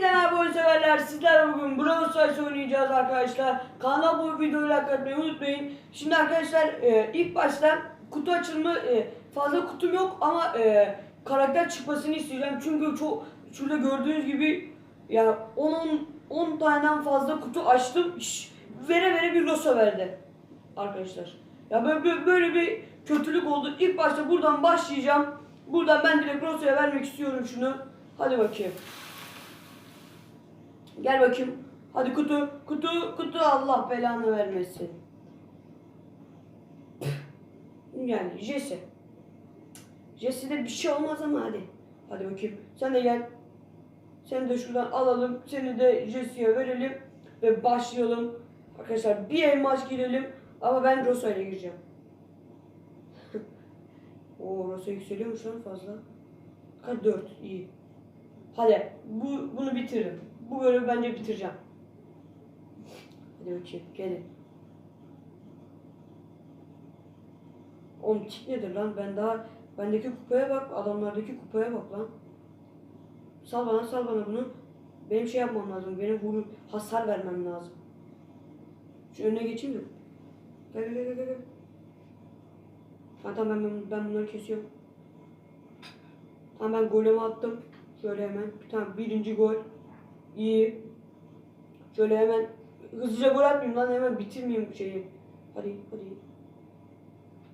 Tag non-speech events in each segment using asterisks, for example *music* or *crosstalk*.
Merhaba oyun severler. Sizler bugün Brawl Stars oynayacağız arkadaşlar. Kanala bu videoyu like atmayı unutmayın. Şimdi arkadaşlar e, ilk başta kutu açılımı e, fazla kutum yok ama e, karakter çıkmasını isteyeceğim. Çünkü çok şurada gördüğünüz gibi ya 10 10 10 taneden fazla kutu açtım. Şş, vere vere bir losa verdi arkadaşlar. Ya böyle, böyle bir kötülük oldu. İlk başta buradan başlayacağım. Buradan ben direkt Rosa'ya vermek istiyorum şunu. Hadi bakayım. Gel bakayım. Hadi kutu, kutu, kutu Allah belanı vermesin. Yani Jesse. Jesse'de bir şey olmaz ama hadi. Hadi bakayım. Sen de gel. Seni de şuradan alalım. Seni de Jesse'ye verelim. Ve başlayalım. Arkadaşlar bir elmas girelim. Ama ben Rosa ile gireceğim. *laughs* Oo Rosa yükseliyormuş lan fazla. Kaç? 4. iyi. Hadi bu, bunu bitirin. Bu bölümü bence bitireceğim. Hadi bakayım gelin. Oğlum tik nedir lan? Ben daha bendeki kupaya bak, adamlardaki kupaya bak lan. Sal bana, sal bana bunu. Benim şey yapmam lazım. Benim vuru hasar vermem lazım. Şu önüne geçeyim mi? Gel gel gel gel. Ha, tamam ben, ben bunları kesiyorum. Tamam ben golemi attım. Şöyle hemen. Tamam birinci gol. İyi. Şöyle hemen hızlıca gol atmayayım lan hemen bitirmeyeyim şeyi. Hadi hadi.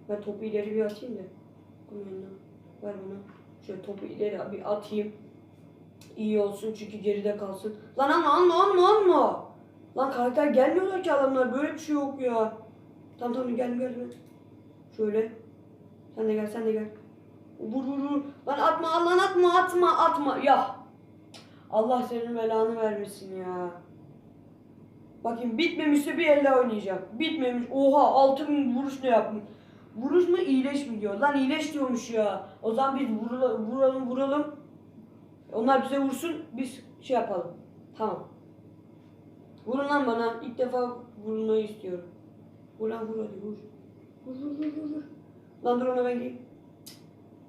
Ben topu ileri bir atayım da. Ver bana. Şöyle topu ileri bir atayım. İyi olsun çünkü geride kalsın. Lan alma alma alma alma. Lan karakter gelmiyorlar ki adamlar. Böyle bir şey yok ya. Tamam tamam gel gel. Şöyle. Sen de gel sen de gel. Vur vur vur. Lan atma lan atma atma atma. Ya. Allah senin belanı vermesin ya. Bakayım bitmemişse bir elle oynayacağım. Bitmemiş. Oha altın vuruş ne yapmış? Vuruş mu iyileş mi diyor. Lan iyileş diyormuş ya. O zaman biz vuralım vuralım vuralım. Onlar bize vursun biz şey yapalım. Tamam. Vurun lan bana. İlk defa vurulmayı istiyorum. Vur lan vur hadi vur. Vur vur vur vur. Lan dur ona ben geleyim.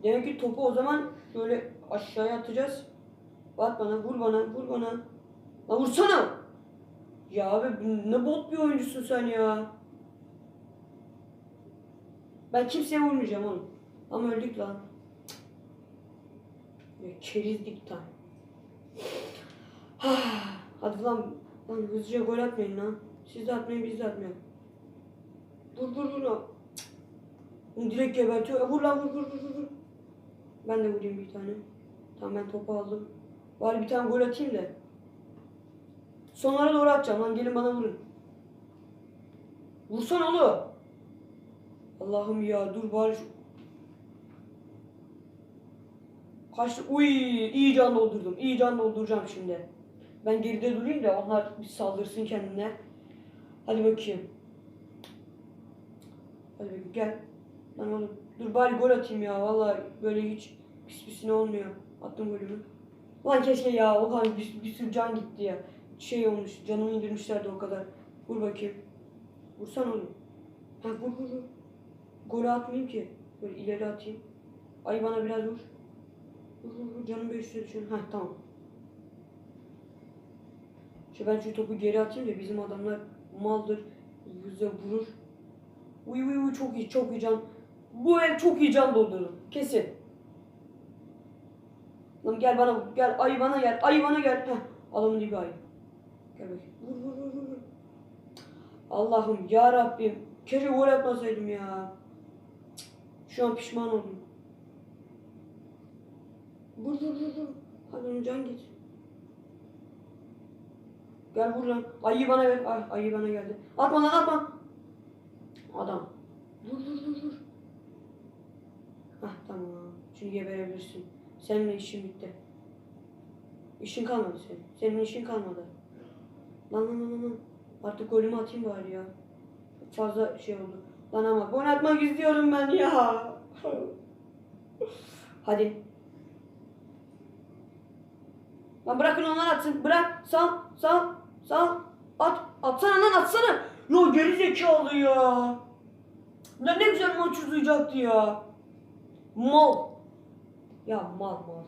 Demek ki topu o zaman şöyle aşağıya atacağız. At bana, vur bana, vur bana. Lan vursana. Ya abi ne bot bir oyuncusun sen ya. Ben kimseye vurmayacağım oğlum. Ama öldük lan. Ya kerizdik tam. *sighs* Hadi lan. Lan hızlıca gol atmayın lan. Siz de atmayın biz de atmayalım. Vur vur vur. Onu direkt gebertiyor. Vur lan vur vur vur, vur. Ben de vurayım bir tane. Tamam ben topu aldım. Bari bir tane gol atayım da. Sonlara doğru atacağım lan gelin bana vurun. Vursan oğlum. Allah'ım ya dur bari şu... Kaçtı? Uy iyi can doldurdum. İyi can dolduracağım şimdi. Ben geride durayım da onlar bir saldırsın kendine. Hadi bakayım. Hadi bakayım gel. Lan oğlum dur bari gol atayım ya. Vallahi böyle hiç pis pisine olmuyor. Attım golümü. Lan keşke ya o kadar bir, bir sürü can gitti ya. Şey olmuş canımı indirmişlerdi o kadar. Vur bakayım. Vursan oğlum. Ha vur vur vur. Golü atmayayım ki. Böyle ileri atayım. Ay bana biraz vur. Vur vur vur canım bir üstüne düşün. Ha tamam. İşte ben şu topu geri atayım da bizim adamlar maldır. Bize vurur. Uy uy uy çok iyi çok iyi can. Bu el çok iyi can doldurdu. Kesin. Lan gel bana gel ayı bana gel ayı bana gel. Heh, adamın dibi ayı. Gel bakayım. Allah'ım ya Rabbim. Keşke gol atmasaydım ya. Şu an pişman oldum. Vur vur vur. Hadi can git. Gel vur. Ayı bana ver. Ay, ayı bana geldi. Atma lan atma. Adam. Vur vur vur vur. Hah tamam. Şimdi geberebilirsin. Seninle işin bitti. İşin kalmadı senin. Senin işin kalmadı. Lan lan lan lan. Artık golümü atayım bari ya. Fazla şey oldu. Lan ama gol atmak istiyorum ben ya. *laughs* Hadi. Lan bırakın onlar atsın. Bırak. Sal. Sal. Sal. At. Atsana lan atsana. Yo geri zekalı ya. Ne, ne güzel maç uzayacaktı ya. Mal. Ya mal mal.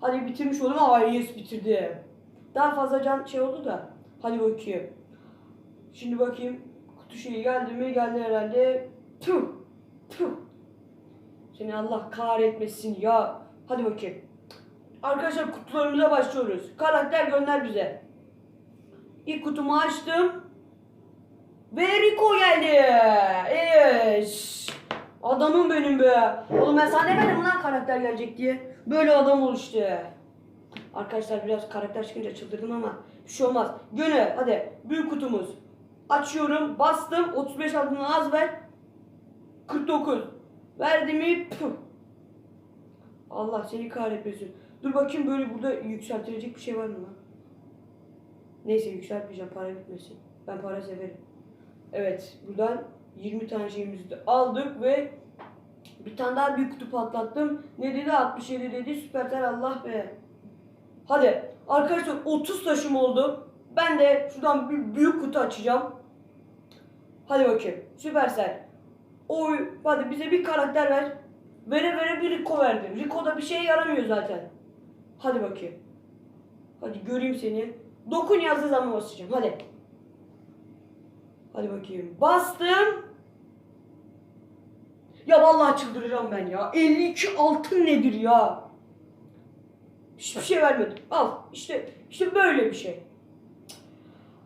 Hadi bitirmiş oldum ama yes bitirdi. daha fazla can şey oldu da. Hadi bakayım. Şimdi bakayım. Kutu şeyi geldi mi? Geldi herhalde. Tüh. Tüh. Seni Allah kahretmesin ya. Hadi bakayım. Arkadaşlar kutularımıza başlıyoruz. Karakter gönder bize. İlk kutumu açtım. Ve Rico geldi. Evet. Adamım benim be. Oğlum ben sana demedim lan karakter gelecek diye. Böyle adam ol işte. Arkadaşlar biraz karakter çıkınca çıldırdım ama bir şey olmaz. Gönül hadi büyük kutumuz. Açıyorum bastım 35 altından az ver. 49. Verdi mi? Allah seni kahretmesin. Dur bakayım böyle burada yükseltilecek bir şey var mı lan? Neyse yükseltmeyeceğim para bitmesin. Ben para severim. Evet buradan 20 tane şeyimizi de aldık ve bir tane daha büyük kutu patlattım. Ne dedi? 67 dedi. Süpertel Allah be. Hadi arkadaşlar 30 taşım oldu. Ben de şuradan bir büyük kutu açacağım. Hadi bakayım. Süpersel. Oy hadi bize bir karakter ver. Vere vere bir Rico verdi. Rico da bir şeye yaramıyor zaten. Hadi bakayım. Hadi göreyim seni. Dokun yazdığı zaman basacağım. Hadi. Hadi bakayım. Bastım. Ya vallahi çıldıracağım ben ya. 52 altın nedir ya? Hiçbir şey vermedim. Al. İşte işte böyle bir şey.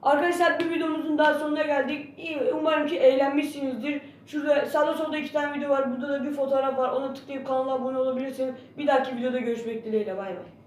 Arkadaşlar bir videomuzun daha sonuna geldik. Umarım ki eğlenmişsinizdir. Şurada sağda solda iki tane video var. Burada da bir fotoğraf var. Ona tıklayıp kanala abone olabilirsiniz. Bir dahaki videoda görüşmek dileğiyle. Bay bay.